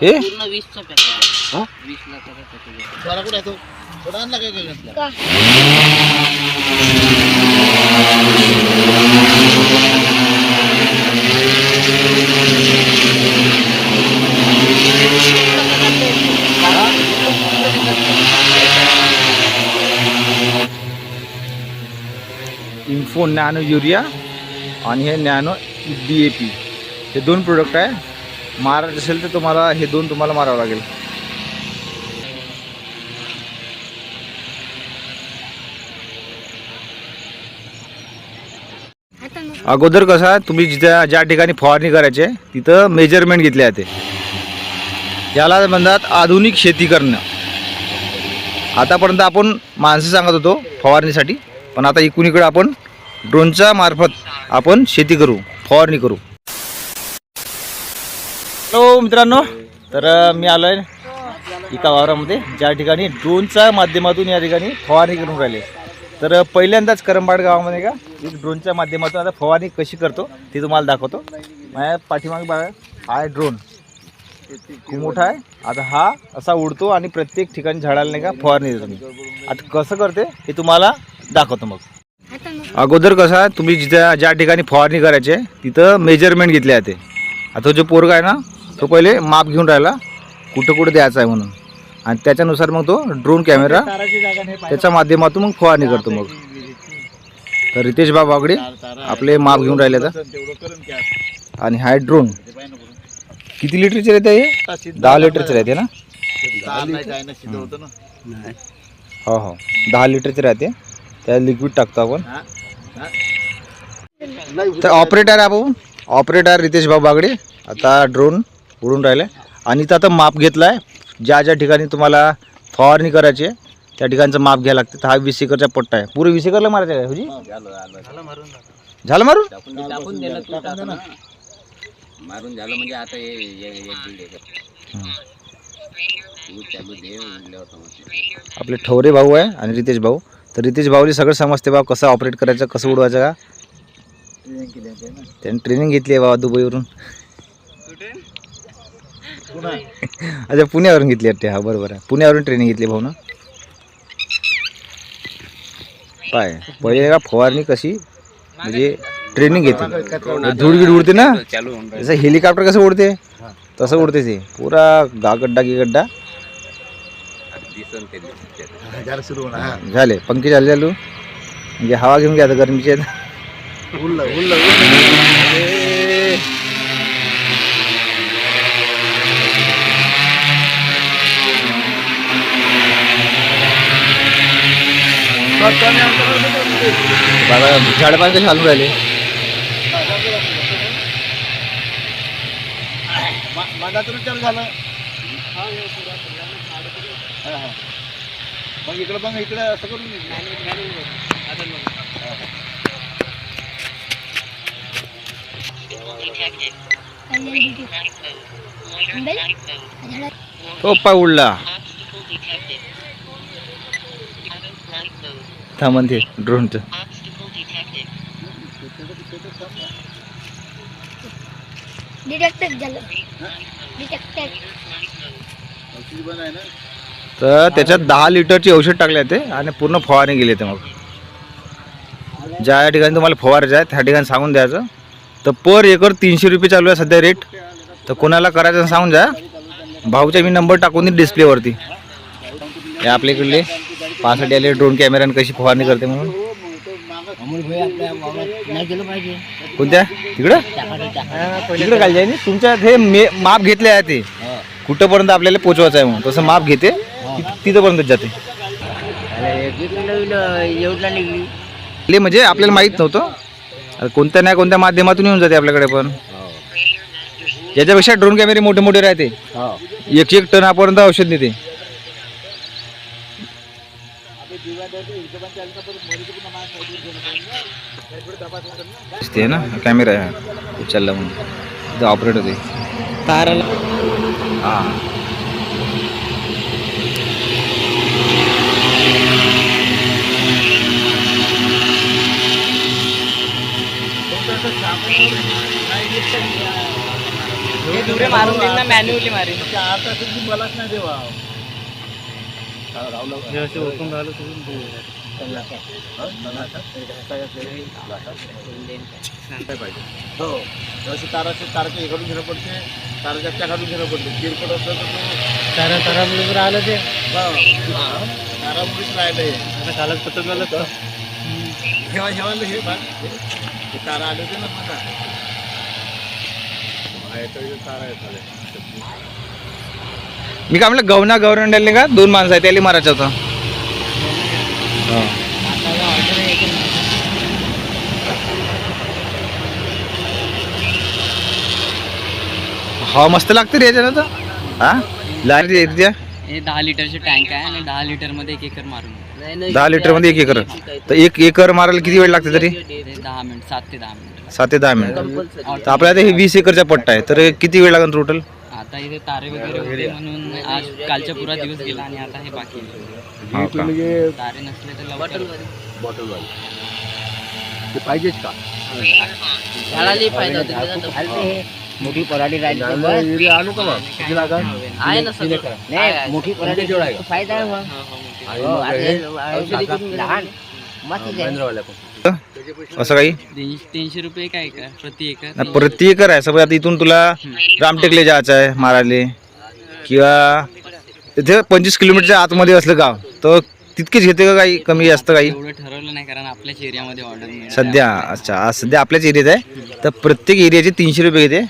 हे? हा? Info nano urea आणि हे नॅनो डी ए पी हे दोन प्रोडक्ट आहे. मारायचं असेल तर तुम्हाला हे दोन तुम्हाला मारावं लागेल. अगोदर कसं तुम्ही जिथं ज्या ठिकाणी फवारणी करायचे तिथं मेजरमेंट घेतले जाते याला म्हणतात आधुनिक शेती करणं. आतापर्यंत आपण माणसं सांगत होतो फवारणीसाठी पण आता इकडून इकडं आपण ड्रोनच्या मार्फत आपण शेती करू फवारणी करू. हॅलो मित्रांनो तर मी आलो आहे एका वावरामध्ये. ज्या ठिकाणी ड्रोनच्या माध्यमातून या ठिकाणी फवारणी करून राहिले. तर पहिल्यांदाच करंबाड गावामध्ये का एक ड्रोनच्या माध्यमातून आता फवारणी कशी करतो ते तुम्हाला दाखवतो. माझ्या पाठीमागे बघा हा आहे ड्रोन. खूप मोठा आहे. आता हा असा उडतो आणि प्रत्येक ठिकाणी झाडाला नाही का फवारणी देतो मी. आता कसं करते हे तुम्हाला दाखवतो मग. अगोदर कसं आहे, तुम्ही जिथं ज्या ठिकाणी फवारणी करायची आहे, तिथं मेजरमेंट घेतले जाते आता जो पोरगा आहे ना तो पहिले माप घेऊन राहिला कुठं कुठं द्यायचं आहे म्हणून. आणि त्याच्यानुसार मग तो ड्रोन कॅमेरा त्याच्या माध्यमातून मग फवारणी करतो मग. तर रितेश बाब वागडे आपले माप घेऊन राहिले आता. आणि हा ड्रोन किती लिटरचे राहते हे? दहा लिटरचे राहते ना? हो हो. दहा लिटरचे राहते. त्या लिक्विड टाकतो आपण. तर ऑपरेटर आहे आपण ऑपरेटर रितेश बाब बागडे आता ड्रोन उडून राहिले आणि इथं आता माप घेतला आहे ज्या ज्या ठिकाणी तुम्हाला फवारणी करायची आहे त्या ठिकाणचं माप घ्यावं लागतं तर हा वीस एकरचा पट्टा आहे पुरे वीस एकरला मारायचं आहे हुजी झालं मारून टाकून दे- टाकून दिलं तू टाक ना. मारून झालं म्हणजे आता हे हे- हे दीड एकर. हं. तू चालू दे उरल्यावर समजते. आपले ठवरे भाऊ आहे आणि रितेश भाऊ तर रितेश भाऊला सगळं समजते बा कसं ऑपरेट करायचं कसं उडवायचं का. त्यांनी ट्रेनिंग घेतली आहे बाबा दुबईवरून अच्छा पुण्यावरून घेतली वाटते. हा बरोबर आहे. पुण्यावरून ट्रेनिंग घेतली भाऊ ना पाय पहिले का फवारणी कशी? म्हणजे ट्रेनिंग घेते. धूळगीड उडते ना. जसं हेलिकॉप्टर कसं उडते? तसं उडते ते. पुरा गागड्डा गिगड्डा. झाले. पंखे झाले चालू. म्हणजे हवा घेऊन घ्या आता गरमीची. बघा झाडपान कसे हालून राहिले. मा- मधातूनच चालू झालं. हा, हा. मग इकडं बघ इकडं असं करून तो पाय उडला. थांबन ते ड्रोनचं तर त्याच्यात दहा लिटरची औषध टाकले ते आणि पूर्ण फवारणी गेली ते मग. ज्या ठिकाणी तुम्हाला फवारायचं आहे त्या ठिकाणी सांगून द्यायचं. तर पर एकर तीनशे रुपये चालू आहे सध्या रेट तर कोणाला करायचं सांगून द्या. भाऊचा मी नंबर टाकून देईन डिस्प्लेवरती हे आपल्या इकडले पासष्ट आले ड्रोन कॅमेऱ्याने कशी फवारणी करते म्हणून? नाही गेलं पाहिजे. कोणत्या? तिकडं? तिकडं काय जाईल तुमच्या हे मे माप घेतले आहे ते. कुठंपर्यंत आपल्याला पोचवायचं आहे म्हणून. तसं माप घेते ति- तिथंपर्यंत जाते. निघली. ले म्हणजे आपल्याला माहीत नव्हतं. आता कोणत्या नाही कोणत्या माध्यमातून येऊन जाते आपल्याकडे पण. याच्यापेक्षा ड्रोन कॅमेरे मोठे मोठे राहते. एक एक टनापर्यंत औषध देते दिसते ना कॅमेरा आहे हा. उचलला म्हणून ऑपरेट होते ताराला हा। स्प्रे मारून। ना मॅन्युअली मलाच नाही देवा हो जशी ताराचे तारचे हे काढून घेणं पडते ताराच्या त्या काढून घेणं पडते. किरकोळ असलं तर तो तारा तारा मुळे राहिलं ते? तारामुळेच राहिलंय कालच पत्र ठेवा ठेवायला हे भाग हे तारा आले होते ना मला तारा येत मी काय म्हणलं गवना गव्हर्नमेंट का? दोन माणसं आहेत त्याला मारायचं होतं हा. हवा मस्त लागते रे याच्यानं तर. हा? लाइट येते हे दहा लिटरचे टँक आहे आणि दहा लिटरमध्ये एक एकर मारून. दहा लिटरमध्ये एक एकर. तर एक एकर मारायला किती वेळ लागते तरी? ते दहा मिनिट सात ते दहा मिनिट. सात ते दहा मिनिट. तर आपल्याला हे वीस एकरचा पट्टा आहे. तर किती वेळ लागेल टोटल आता इथे तारे वगैरे होते म्हणून आज कालचा पुरा दिवस गेला आणि आता हे बाकी आहे. हो का? तारे नसले तर लवकर. बॉटल वाली ते पाहिजेच का? मोठी पराठी राहिली आणू का मग? किती लागल? आहे ना सगळं. मोठी पराठी जेवढा आहे का? फायदा आहे मग. आणि हो, मग हे औषधी करून लहान मस्त आहे. असं काही? तीनशे तीनशे रुपये काय एकर? प्रति एकर? नाही, प्रति एकर आहे. सगळं आता इथून तुला रामटेकले जायचं आहे मारायले. किंवा इथे पंचवीस किलोमीटरच्या आतमध्ये असलं गाव तर तितकेच घेते का काही? कमी जास्त काही? एवढं ठरवलं नाही कारण आपल्याच एरियामध्ये ऑर्डर सध्या अच्छा आज सध्या आपल्याच एरियात आहे. तर प्रत्येक एरियाचे तीनशे रुपये घेते.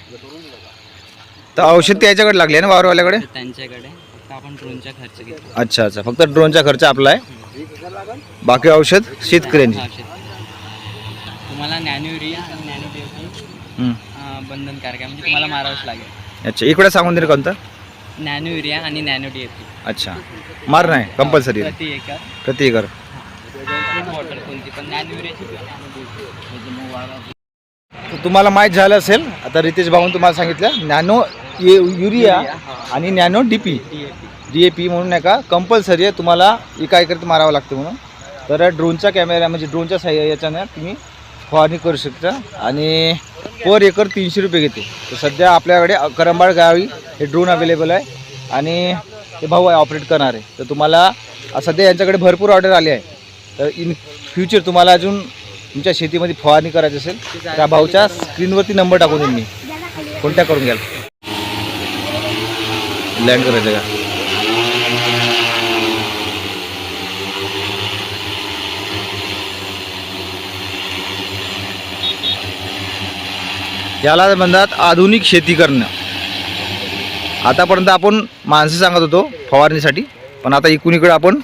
तर औषध त्याच्याकडे लागले ना वावरवाल्याकडे? त्यांच्याकडे. फक्त आपण ड्रोनचा खर्च घेतो. अच्छा अच्छा. फक्त ड्रोनचा खर्च आपला आहे. बाकी औषध शेतकऱ्यांची. शेत- तुम्हाला नॅनो युरिया आणि नॅनो डीएपी हम्म. बंधनकारक आहे म्हणजे तुम्हाला मारावंच लागेल. अच्छा इकडे सांगून दे रे कोणतं? नॅनो युरिया आणि नॅनो डीएपी अच्छा. मार नाही कंपल्सरी प्रति एकर. प्रति एकर. वॉटर कोणती पण नॅनो युरियाची. तर तुम्हाला माहीत झालं असेल आता रितेश भाऊन तुम्हाला सांगितलं नॅनो युरिया आणि nano D P. D A P. म्हणून नाही का कंपल्सरी आहे तुम्हाला एका एकरात मारावं लागतं म्हणून. तर ड्रोनच्या कॅमेरा म्हणजे ड्रोनच्या साह्य याच्यानं तुम्ही फवारणी करू शकता. आणि पर एकर तीनशे रुपये घेते. तर सध्या आपल्याकडे करंबाळ गावी हे ड्रोन अवेलेबल आहे. आणि ते भाऊ आहे ऑपरेट करणारे. तर तुम्हाला सध्या यांच्याकडे भरपूर ऑर्डर आली आहे. तर इन फ्युचर तुम्हाला अजून तुमच्या शेतीमध्ये फवारणी करायची असेल त्या भाऊच्या स्क्रीनवरती नंबर टाकून देईन मी. कॉन्टॅक्ट करून घ्याल? लँड करायचं का? याला म्हणतात आधुनिक शेती करणं. आतापर्यंत आपण माणसं सांगत होतो फवारणीसाठी पण आता इकडून इकडं आपण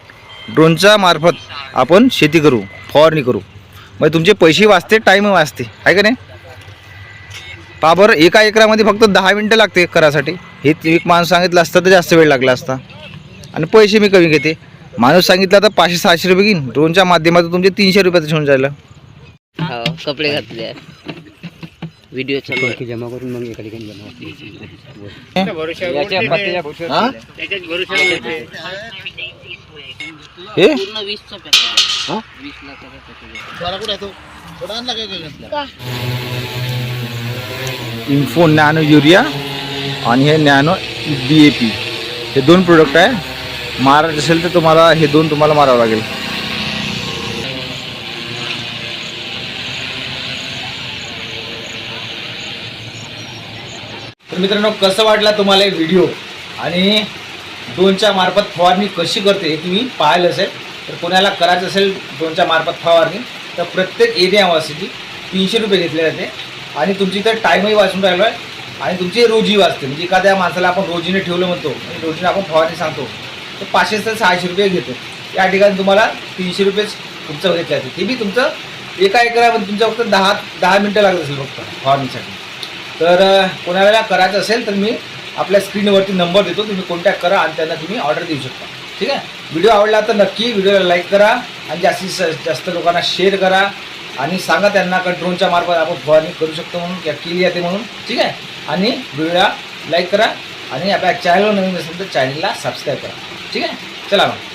ड्रोनच्या मार्फत आपण शेती करू फवारणी करू. मग तुमचे पैसे वाचते टाईम वाचते आहे का नाही? पा बरं एका एकरामध्ये फक्त दहा मिनटं लागते करासाठी. हे एक माणूस सांगितलं असतं तर जास्त वेळ लागला असता. आणि पैसे मी कमी घेते. माणूस सांगितलं तर पाचशे सहाशे रुपये घेईन. ड्रोनच्या माध्यमातून तुमचे तीनशे रुपयाचं होऊन जायला. हो, कपडे घातले. व्हिडिओ चालू आहे. जमा करून मग एका ठिकाणी जमा हा? हे हा? इन्फो नॅनो युरिया आणि हे नॅनो डी ए पी हे दोन प्रोडक्ट आहे. मारायचं असेल तर तुम्हाला हे दोन तुम्हाला मारावं लागेल. तर मित्रांनो कसं वाटला तुम्हाला व्हिडिओ आणि दोनच्या मार्फत फवारणी कशी करते हे तुम्ही पाहिलं असेल. तर कोणाला करायचं असेल दोनच्या मार्फत फवारणी तर प्रत्येक एरियावासीची तीनशे रुपये घेतले जाते. आणि तुमची तर टाईमही वाचून राहिलो आहे. आणि तुमची रोजी वाचते. म्हणजे एखाद्या माणसाला आपण रोजीने ठेवलं म्हणतो आणि रोजीने आपण फवारणी सांगतो तर पाचशे ते सहाशे रुपये घेतो. या ठिकाणी तुम्हाला तीनशे रुपयेच तुमचं घेतलं जाते. ते बी तुमचं एका एकरामध्ये तुमच्या फक्त दहा दहा मिनटं लागत असेल फक्त फवारणीसाठी. तर कोणा कोणाला करायचं असेल तर मी आपल्या स्क्रीनवरती नंबर देतो. तुम्ही कॉन्टॅक्ट करा आणि त्यांना तुम्ही ऑर्डर देऊ शकता. ठीक आहे? व्हिडिओ आवडला तर नक्की व्हिडिओला लाईक करा आणि जास्तीत जास्त लोकांना शेअर करा आणि सांगा त्यांना का ड्रोनच्या मार्फत आपण फवारणी करू शकतो म्हणून किंवा केली जाते म्हणून. ठीक आहे? आणि व्हिडिओला लाईक करा आणि आपल्या चॅनलवर नवीन असेल तर चॅनलला सबस्क्राईब करा. ठीक आहे? चला मग.